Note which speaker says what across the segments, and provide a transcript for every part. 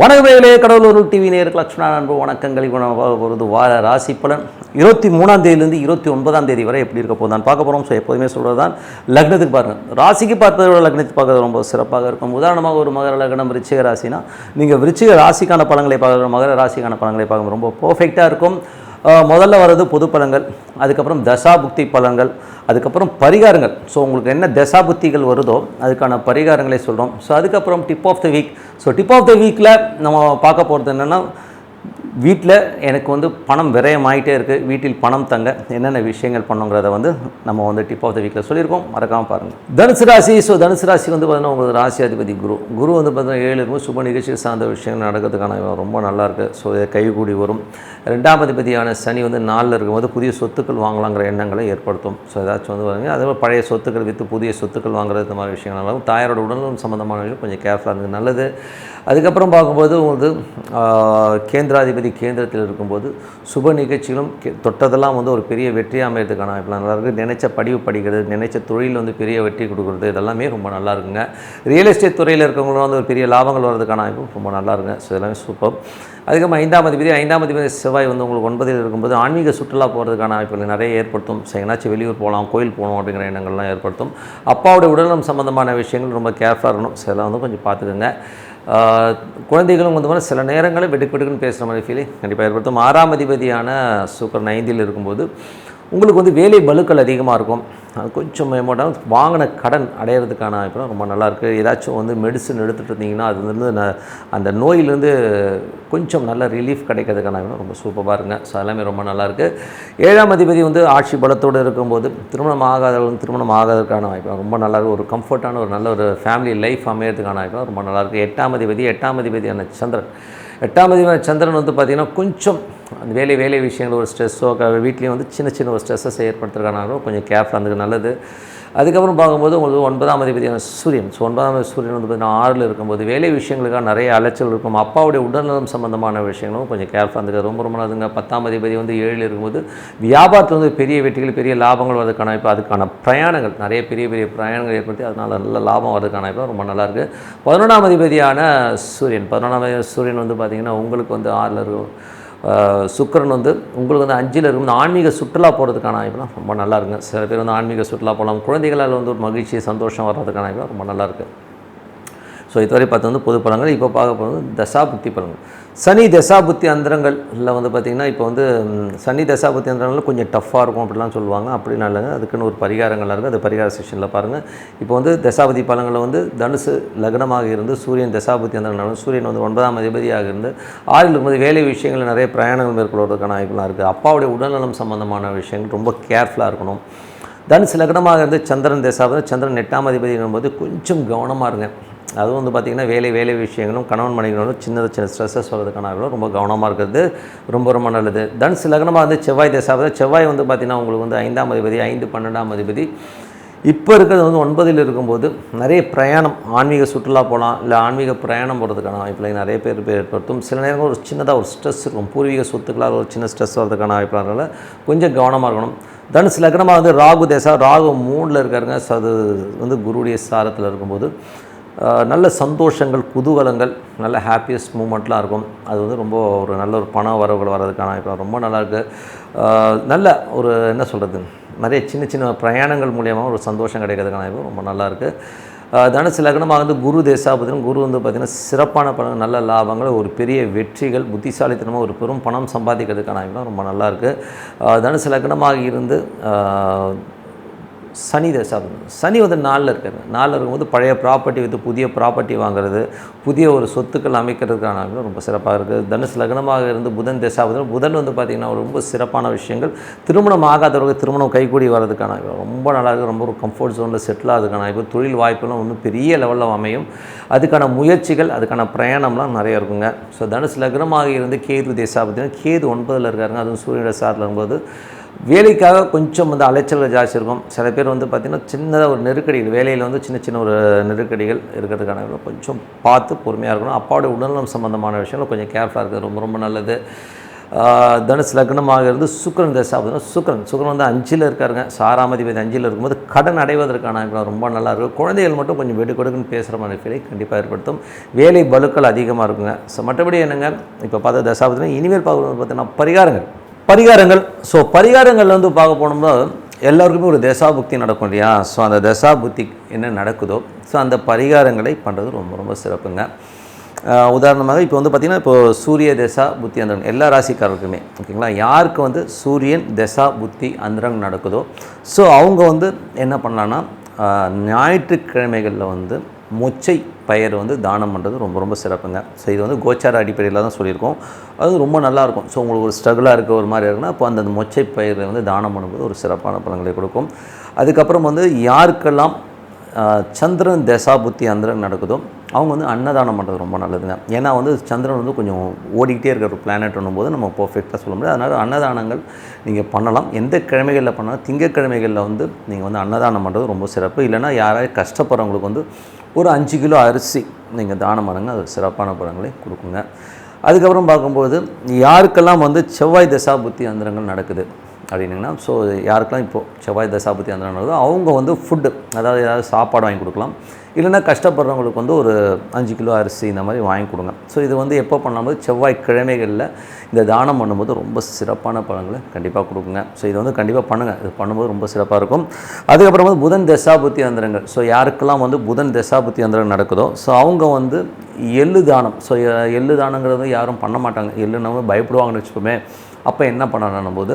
Speaker 1: வணக்கமேலே கடவுளூர் TV நேருக்கு லட்சுமணா அன்பு வணக்கங்கள். போகிறது வார ராசி பலன். இருபத்தி மூணாம் தேதியிலேருந்து இருபத்தி ஒன்பதாம் தேதி வரை எப்படி இருக்க போதான் பார்க்க போகிறோம் ஸோ எப்போதுமே சொல்கிறது தான் லக்னத்துக்கு பாருங்கள் ராசிக்கு பார்த்ததை விட லக்னத்துக்கு பார்க்கறது ரொம்ப சிறப்பாக இருக்கும். உதாரணமாக ஒரு மகர லக்னம் விருச்சிக ராசினா நீங்கள் விருச்சிக ராசிக்கான பழங்களை பார்க்குற மகர ராசிக்கான பழங்களை பார்க்க ரொம்ப பர்ஃபெக்டாக இருக்கும். முதல்ல வர்றது பொது பலன்கள் அதுக்கப்புறம் தசாபுக்தி பலன்கள் அதுக்கப்புறம் பரிகாரங்கள். ஸோ உங்களுக்கு என்ன தசாபுக்திகள் வருதோ அதுக்கான பரிகாரங்களை சொல்கிறோம் ஸோ அதுக்கப்புறம் tip of the week so tip of the வீக்கில் நம்ம பார்க்க போகிறது என்னென்னா வீட்டில் எனக்கு வந்து பணம் விரயமாயிட்டே இருக்குது வீட்டில் பணம் தங்க என்னென்ன விஷயங்கள் பண்ணுங்கிறத வந்து நம்ம வந்து டிப் ஆஃப் த வீக்கில் சொல்லியிருக்கோம். மறக்காமல் பாருங்கள் தனுசு ராசி. ஸோ தனுசு ராசி வந்து பார்த்தீங்கன்னா உங்களுக்கு ராசி அதிபதி குரு. குரு வந்து பார்த்தீங்கன்னா ஏழு இருக்கும் சுப நிகழ்ச்சி சார்ந்த விஷயங்கள் நடக்கிறதுக்கான ரொம்ப நல்லாயிருக்கு ஸோ இதை கைகூடி வரும். ரெண்டாம் அதிபதியான சனி வந்து நாளில் இருக்கும்போது புதிய சொத்துக்கள் வாங்கலாங்கிற எண்ணங்களை ஏற்படுத்தும். ஸோ ஏதாச்சும் வந்து பாருங்கள் அதே மாதிரி பழைய சொத்துக்கள் விற்று புதிய சொத்துக்கள் வாங்குறது இந்த மாதிரி விஷயங்கள். நல்லா தாயாரோட உடல்நலம் சம்மந்தமான விஷயம் கொஞ்சம் கேர்ஃபுல்லாக இருக்குது நல்லது. அதுக்கப்புறம் பார்க்கும்போது உங்களுக்கு கேந்திராதிபதி கேந்திரத்தில் இருக்கும்போது சுப நிகழ்ச்சிகளும் தொட்டதெல்லாம் வந்து ஒரு பெரிய வெற்றி அமையறதுக்கான வாய்ப்புலாம் நல்லா இருக்குது நினைச்ச படிவு படிக்கிறது நினைச்ச தொழில் வந்து பெரிய வெற்றி கொடுக்குறது இதெல்லாமே ரொம்ப நல்லா இருக்குங்க. ரியல் எஸ்டேட் துறையில் இருக்கவங்களும் வந்து ஒரு பெரிய லாபங்கள் வர்றதுக்கான வாய்ப்பு ரொம்ப நல்லா இருக்குங்க. ஸோ இதெல்லாமே சூப்பர் அதுக்கப்புறம் ஐந்தாம் அதிபதி ஐந்தாம் அதிபதி செவ்வாய் வந்து உங்களுக்கு ஒன்பதில் இருக்கும்போது ஆன்மீக சுற்றுலா போகிறதுக்கான வாய்ப்புகள் நிறைய ஏற்படுத்தும். ஸோ எங்கேனாச்சும் வெளியூர் போகலாம் கோயில் போகணும் அப்படிங்கிற எண்ணங்கள்லாம் ஏற்படுத்தும். அப்பாவுடைய உடல்நலம் சம்மந்தமான விஷயங்கள் ரொம்ப கேர்ஃபுல்லாக இருக்கணும். ஸோ இதெல்லாம் வந்து கொஞ்சம் பார்த்துக்குங்க. குழந்தைகளும் வந்து மாதிரி சில நேரங்களில் வெடுக்கு வெடுக்குன்னு பேசுகிற மாதிரி ஃபீலிங் கண்டிப்பாக ஏற்படுத்தும். ஆறாம் அதிபதியான சுக்கரன் ஐந்தில் இருக்கும்போது உங்களுக்கு வந்து வேலை பலுக்கள் அதிகமாக இருக்கும். அது கொஞ்சம் மேம்போட்டால் வாங்கின கடன் அடையிறதுக்கான வாய்ப்புலாம் ரொம்ப நல்லாயிருக்கு. ஏதாச்சும் வந்து மெடிசன் எடுத்துகிட்டு இருந்தீங்கன்னா அது வந்து அந்த நோயிலேருந்து கொஞ்சம் நல்ல ரிலீஃப் கிடைக்கிறதுக்கான வாய்ப்பு ரொம்ப சூப்பராக இருங்க ஸோ எல்லாமே ரொம்ப நல்லாயிருக்கு. ஏழாம் அதிபதி வந்து ஆட்சி பலத்தோடு இருக்கும்போது திருமணம் ஆகாதவர்களும் திருமணம் ஆகாததுக்கான வாய்ப்பு ரொம்ப நல்லா ஒரு கம்ஃபர்ட்டான ஒரு நல்ல ஒரு ஃபேமிலி லைஃப் அமையிறதுக்கான வாய்ப்பு ரொம்ப நல்லாயிருக்கு. எட்டாம் அதிபதி எட்டாம் அதிபதியான சந்திரன். எட்டாம் அதிபதியான சந்திரன் வந்து பார்த்திங்கன்னா கொஞ்சம் அந்த வேலை வேலை விஷயங்கள் ஒரு ஸ்ட்ரெஸ்ஸோ வீட்லேயும் வந்து சின்ன சின்ன ஒரு ஸ்ட்ரெஸ்ஸை ஏற்படுத்துறதுக்கானாலும் கொஞ்சம் கேர்ஃபுல்லாக இருந்தது நல்லது. அதுக்கப்புறம் பார்க்கும்போது உங்களுக்கு ஒன்பதாம் அதிபதியான சூரியன். ஸோ ஒன்பதாம் சூரியன் வந்து பார்த்தீங்கன்னா ஆறில் இருக்கும்போது வேலை விஷயங்களுக்காக நிறைய அலைச்சல் இருக்கும். அப்பாவுடைய உடல்நலம் சம்பந்தமான விஷயங்களும் கொஞ்சம் கேர்ஃபுல்லாக இருந்துக்க ரொம்ப ரொம்ப நல்லதுங்க. பத்தாம் அதிபதி வந்து ஏழில் இருக்கும்போது வியாபாரத்தில் வந்து பெரிய வெற்றிகள் பெரிய லாபங்கள் வரதுக்கான இப்போ அதுக்கான பிரயாணங்கள் நிறைய பெரிய பெரிய பிரயாணங்கள் ஏற்படுத்தி அதனால் நல்ல லாபம் வரதுக்கான இப்போ ரொம்ப நல்லாயிருக்கு பதினொன்றாம் அதிபதியான சூரியன். பதினொன்றாம் அதிபதி சூரியன் வந்து பார்த்திங்கன்னா உங்களுக்கு வந்து ஆறில் இருக்கும் சுக்கரன் வந்து உங்களுக்கு வந்து அஞ்சில் இருக்கும். ஆன்மீக சுற்றுலா போகிறதுக்கான வாய்ப்புலாம் ரொம்ப நல்லா இருக்குங்க. சில பேர் வந்து ஆன்மீக சுற்றுலா போகலாம். குழந்தைகளால் வந்து ஒரு மகிழ்ச்சி சந்தோஷம் வர்றதுக்கான வாய்ப்புலாம் ரொம்ப நல்லா இருக்குது ஸோ இதுவரை பார்த்து வந்து பொது பலன்கள் இப்போ பார்க்க போகிறது தசாபுத்தி பலன்கள் சனி தசாபுத்தி அந்தரங்களில் வந்து பார்த்திங்கன்னா இப்போ வந்து சனி தசாபுத்தி அந்தரங்கள் கொஞ்சம் டஃப்பாக இருக்கும் அப்படிலாம் சொல்லுவாங்க. அப்படி இல்லைங்க. அதுக்குன்னு ஒரு பரிகாரங்களாக இருக்குது. அது பரிகார செக்ஷனில் பாருங்கள் இப்போ வந்து தசாபதி பலன்களில் வந்து தனுசு லக்னமாக இருந்து சூரியன் தசாபுத்தி அந்தரங்கள் சூரியன் வந்து ஒன்பதாம் அதிபதியாக இருந்து ஆறில் இருக்கும்போது வேலை விஷயங்கள் நிறைய பிரயாணங்கள் மேற்கொள்வதற்கான வாய்ப்புலாம் இருக்குது. அப்பாவுடைய உடல்நலம் சம்மந்தமான விஷயங்கள் ரொம்ப கேர்ஃபுல்லாக இருக்கணும். தனுசு லக்னமாக இருந்து சந்திரன் தசாபதி சந்திரன் எட்டாம் அதிபதிங்கும் போது கொஞ்சம் கவனமாக இருங்க. அதுவும் வந்து பார்த்திங்கன்னா வேலை வேலை விஷயங்களும் கணவன் மனைவிகளும் சின்ன சின்ன ஸ்ட்ரெஸ்ஸஸ் வர்றதுக்கான ரொம்ப கவனமாக இருக்கிறது. ரொம்ப ரொம்ப நல்லது. தன்ஸ் லக்னமாக வந்து செவ்வாய் தசாபதி செவ்வாய் வந்து பார்த்திங்கன்னா உங்களுக்கு வந்து ஐந்தாம் அதிபதி ஐந்து பன்னெண்டாம் அதிபதி. இப்போ இருக்கிறது வந்து ஒன்பதில் இருக்கும்போது நிறைய பிரயாணம் ஆன்மீக சுற்றுலா போகலாம் இல்லை ஆன்மீக பிரயாணம் போகிறதுக்கான வாய்ப்புகளை நிறைய பேர் பேர் ஏற்படுத்தும். சில நேரங்கள் ஒரு சின்னதாக ஒரு ஸ்ட்ரெஸ் இருக்கும். பூர்வீக சொத்துக்களால் ஒரு சின்ன ஸ்ட்ரெஸ் வரதுக்கான வாய்ப்புனால கொஞ்சம் கவனமாக இருக்கணும். தனுசு லக்னமாக வந்து ராகு தேசா ராகு மூணில் இருக்காருங்க. அது வந்து குருடைய சாரத்தில் இருக்கும்போது நல்ல சந்தோஷங்கள் குதூகலங்கள் நல்ல ஹாப்பியஸ்ட் மூமெண்ட்லாம் இருக்கும். அது வந்து ரொம்ப ஒரு நல்ல ஒரு பண வரவுகள் வர்றதுக்கான இப்போ ரொம்ப நல்லாயிருக்கு நல்ல ஒரு என்ன சொல்கிறது நிறைய சின்ன சின்ன பிரயாணங்கள் மூலியமாக ஒரு சந்தோஷம் கிடைக்கிறதுக்கான வாய்ப்பு ரொம்ப நல்லாயிருக்கு தனுசு லக்னமாக வந்து குரு தேசாபதினும் குரு வந்து பார்த்திங்கன்னா சிறப்பான பணம் நல்ல லாபங்கள் ஒரு பெரிய வெற்றிகள் புத்திசாலித்தனமாக ஒரு பெரும் பணம் சம்பாதிக்கிறதுக்கான வாய்ப்புலாம் ரொம்ப நல்லாயிருக்கு தனுசு லக்னமாக இருந்து சனி தசாபதி சனி வந்து நாளில் இருக்காரு. நாளில் இருக்கும்போது பழைய ப்ராப்பர்ட்டி விற்று புதிய ப்ராப்பர்ட்டி வாங்குறது புதிய ஒரு சொத்துக்கள் அமைக்கிறதுக்கான ரொம்ப சிறப்பாக இருக்குது தனுசு லக்னமாக இருந்து புதன் தசாபதி புதன் வந்து பார்த்திங்கன்னா ரொம்ப சிறப்பான விஷயங்கள். திருமணம் ஆகாதவர்கள் திருமணம் கைகூடி வர்றதுக்கான ரொம்ப நல்லா இருக்குது ரொம்ப ஒரு கம்ஃபர்ட் ஜோனில் செட்டில் ஆகிறதுக்கான இப்போ தொழில் வாய்ப்புலாம் ஒன்றும் பெரிய லெவலில் அமையும். அதுக்கான முயற்சிகள் அதுக்கான பிரயாணம்லாம் நிறைய இருக்குங்க. ஸோ தனுசு லக்னமாக இருந்து கேது தேசாபத்தினா கேது ஒன்பதில் இருக்காருங்க. அதுவும் சூரியனோட சாரில் இருக்கும்போது வேலைக்காக கொஞ்சம் வந்து அலைச்சல்கள் ஜாஸ்தி இருக்கும். சில பேர் வந்து பார்த்திங்கன்னா சின்னதாக ஒரு நெருக்கடிகள் வேலையில் வந்து சின்ன சின்ன ஒரு நெருக்கடிகள் இருக்கிறதுக்கான கொஞ்சம் பார்த்து பொறுமையாக இருக்கணும். அப்பாவோட உடல்நலம் சம்மந்தமான விஷயங்கள் கொஞ்சம் கேர்ஃபுல்லாக இருக்குது ரொம்ப ரொம்ப நல்லது. தனுஷ் தனுசு லக்னமாக இருந்து சுக்கரன் தசை அப்படின்னா சுக்கரன் சுக்கரன் வந்து அஞ்சில் இருக்காருங்க. சாராமதிபதி அஞ்சில் இருக்கும்போது கடன் அடைவதற்கான ரொம்ப நல்லா இருக்கும். குழந்தைகள் மட்டும் கொஞ்சம் வெடு கொடுக்குன்னு பேசுகிற மாதிரி ஃபீலை கண்டிப்பாக ஏற்படுத்தும். வேலை பலுக்கள் அதிகமாக இருக்குங்க. ஸோ மற்றபடி என்னங்க? இப்போ பார்த்த தசாபுதம் இனிமேல் பார்க்குறது பார்த்தீங்கன்னா பரிகாரங்கள். பரிகாரங்கள். ஸோ பரிகாரங்கள் வந்து பார்க்க போனோம்னா எல்லாருக்குமே ஒரு தசாபுக்தி நடக்கும் இல்லையா? ஸோ அந்த தசாபுக்தி என்ன நடக்குதோ ஸோ அந்த பரிகாரங்களை பண்ணுறது ரொம்ப ரொம்ப சிறப்புங்க. உதாரணமாக இப்போ வந்து பார்த்திங்கன்னா இப்போ சூரிய தசா புத்தி அந்தரன் எல்லா ராசிக்காரருக்குமே ஓகேங்களா? யாருக்கு வந்து சூரியன் தசா புத்தி அந்தரங் நடக்குதோ ஸோ அவங்க வந்து என்ன பண்ணலான்னா ஞாயிற்றுக்கிழமைகளில் வந்து மொச்சை பயிர் வந்து தானம் பண்ணுறது ரொம்ப ரொம்ப சிறப்புங்க. ஸோ இது வந்து கோச்சார அடிப்படையில் தான் சொல்லியிருக்கோம். அது ரொம்ப நல்லாயிருக்கும். ஸோ உங்களுக்கு ஒரு ஸ்ட்ரகிளாக இருக்க ஒரு மாதிரி இருக்குன்னா அப்போ அந்த மொச்சை பயிரை வந்து தானம் பண்ணும்போது ஒரு சிறப்பான பலன்களை கொடுக்கும். அதுக்கப்புறம் வந்து யாருக்கெல்லாம் சந்திரன் தசா புத்தி அந்தரன் நடக்குதோ அவங்க வந்து அன்னதானம் பண்ணுறது ரொம்ப நல்லதுங்க. ஏன்னா வந்து சந்திரன் வந்து கொஞ்சம் ஓடிக்கிட்டே இருக்கிற ஒரு பிளானட்னும் போது நம்ம பர்ஃபெக்டாக சொல்ல முடியாது. அதனால் அன்னதானங்கள் நீங்கள் பண்ணலாம். எந்த கிழமைகளில் பண்ணாலும்? திங்கக்கிழமைகளில் வந்து நீங்கள் வந்து அன்னதானம் பண்ணுறது ரொம்ப சிறப்பு. இல்லைன்னா யாராவது கஷ்டப்படுறவங்களுக்கு வந்து ஒரு அஞ்சு கிலோ அரிசி நீங்கள் தானம் பண்ணுங்க அது சிறப்பான பலன்களை கொடுக்குங்க. அதுக்கப்புறம் பார்க்கும்போது யாருக்கெல்லாம் வந்து செவ்வாய் தசா புத்தி அந்தரங்கள் நடக்குது? அப்படின்னிங்கன்னா ஸோ யாருக்கெல்லாம் இப்போது செவ்வாய் தசாபதி அந்த நடக்குதோ அவங்க வந்து ஃபுட்டு அதாவது ஏதாவது சாப்பாடு வாங்கி கொடுக்கலாம். இல்லைன்னா கஷ்டப்படுறவங்களுக்கு வந்து ஒரு அஞ்சு கிலோ அரிசி இந்த மாதிரி வாங்கி கொடுங்க. ஸோ இது வந்து எப்போ பண்ணும்போது செவ்வாய் கிழமைகளில் இந்த தானம் பண்ணும்போது ரொம்ப சிறப்பான பழங்களை கண்டிப்பாக கொடுக்குங்க. ஸோ இது வந்து கண்டிப்பாக பண்ணுங்கள் இது பண்ணும்போது ரொம்ப சிறப்பாக இருக்கும். அதுக்கப்புறம் வந்து புதன் தசாபுத்தி அந்தரங்கள் ஸோ யாருக்கெல்லாம் வந்து புதன் தசாபுத்தி அந்தரங்கள் நடக்குதோ ஸோ அவங்க வந்து எள்ளு தானம். ஸோ எள்ளு தானங்கிறது யாரும் பண்ண மாட்டாங்க. எள்ளுனவங்க பயப்படுவாங்கன்னு வச்சுக்கோமே. அப்போ என்ன பண்ணணும் போது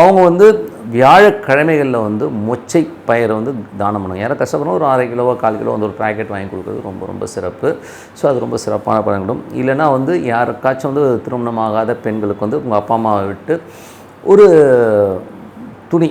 Speaker 1: அவங்க வந்து வியாழக்கிழமைகளில் வந்து மொச்சை பயிரை வந்து தானம் பண்ணுவாங்க. யாரும் கஷ்டப்படணும் ஒரு அரை கிலோவோ கால் கிலோ வந்து ஒரு பேக்கெட் வாங்கி கொடுக்குறது ரொம்ப ரொம்ப சிறப்பு. ஸோ அது ரொம்ப சிறப்பான பழங்கிடும் இல்லைன்னா வந்து யாருக்காச்சும் வந்து திருமணமாகாத பெண்களுக்கு வந்து உங்கள் அப்பா அம்மாவை விட்டு ஒரு துணி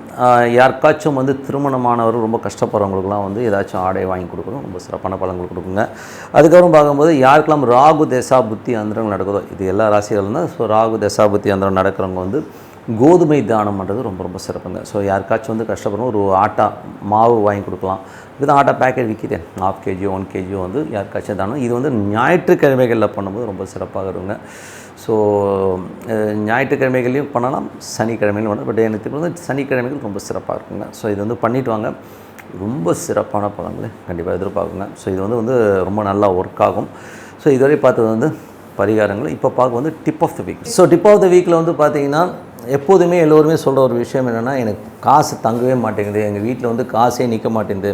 Speaker 1: யாருக்காச்சும் வந்து திருமணமானவர் ரொம்ப கஷ்டப்படுறவங்களுக்குலாம் வந்து ஏதாச்சும் ஆடை வாங்கி கொடுக்கணும். ரொம்ப சிறப்பான பலன்கள் கொடுக்குங்க. அதுக்கப்புறம் பார்க்கும்போது யாருக்கெல்லாம் ராகு தசா புத்தி அந்தரங்கள் நடக்குதோ இது எல்லா ராசிகளும் தான். ஸோ ராகு தசா புத்தி அந்தரம் நடக்கிறவங்க வந்து கோதுமை தானம் பண்ணுறது ரொம்ப ரொம்ப சிறப்புங்க. ஸோ யாருக்காச்சும் வந்து கஷ்டப்படும் ஒரு ஆட்டா மாவு வாங்கி கொடுக்கலாம். இதுதான் ஆட்டா பேக்கெட் விற்கிது ஹாஃப் கேஜியோ ஒன் கேஜியோ வந்து யாருக்காச்சும் தானம் இது வந்து ஞாயிற்றுக்கிழமைகளில் பண்ணும்போது ரொம்ப சிறப்பாக இருக்குங்க. ஸோ ஞாயிற்றுக்கிழமைகளையும் பண்ணலாம் சனிக்கிழமையிலும் பண்ணலாம் பட் எனக்கு வந்து சனிக்கிழமைகள் ரொம்ப சிறப்பாக இருக்குங்க. ஸோ இது வந்து பண்ணிட்டு வாங்க. ரொம்ப சிறப்பான பழங்களை கண்டிப்பாக எதிர்பார்க்குங்க. ஸோ இது வந்து வந்து ரொம்ப நல்லா ஒர்க் ஆகும். ஸோ இதுவரை பார்த்தது வந்து பரிகாரங்கள். இப்போ பார்க்க வந்து tip of the week so tip of the வீக்கில் வந்து பார்த்தீங்கன்னா எப்போதுமே எல்லோருமே சொல்கிற ஒரு விஷயம் என்னென்னா எனக்கு காசு தங்கவே மாட்டேங்குது. எங்கள் வீட்டில் வந்து காசே நிற்க மாட்டேங்குது.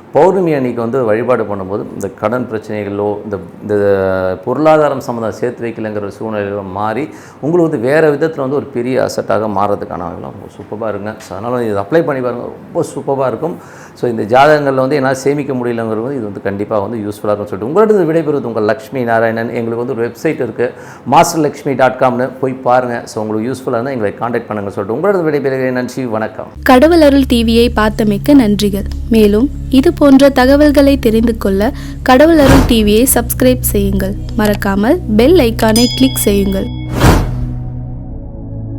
Speaker 1: பௌர்ணமி அன்னைக்கு வந்து வழிபாடு பண்ணும்போது இந்த கடன் பிரச்சனைகளோ இந்த இந்த பொருளாதாரம் சம்மந்தம் சேர்த்து வைக்கலைங்கிற சூழ்நிலையிலோ மாறி உங்களுக்கு வந்து வேறு விதத்தில் வந்து ஒரு பெரிய அசட்டாக மாறுறதுக்கான ரொம்ப சூப்பராக இருங்க. ஸோ அதனால் இது அப்ளை பண்ணி பாருங்கள் ரொம்ப சூப்பராக இருக்கும். ஸோ இந்த ஜாதகங்களில் வந்து என்னால் சேமிக்க முடியலங்கிறது வந்து இது வந்து கண்டிப்பாக வந்து யூஸ்ஃபுல்லாக இருக்கும்னு சொல்லிட்டு உங்களோட விடைபெறுவது உங்கள் லக்ஷ்மி நாராயணன். எங்களுக்கு வந்து ஒரு வெப்சைட் இருக்குது மாஸ்டர் லக்ஷ்மி டாட் காம்னு போய் பாருங்கள் ஸோ உங்களுக்கு யூஸ்ஃபுல்லாக இருந்தால் எங்களை காண்டாக்ட் பண்ணுங்கள் சொல்லிட்டு உங்களோட விடைபெறுகிறேன். நன்றி வணக்கம்.
Speaker 2: கடவுள் அருள் டிவியை பார்த்தமைக்க நன்றிகள். மேலும் இது போன்ற தகவல்களை தெரிந்து கொள்ள கடவுள் அருள் டிவியை சப்ஸ்கிரைப் செய்யுங்கள். மறக்காமல் பெல் ஐக்கானை கிளிக் செய்யுங்கள்.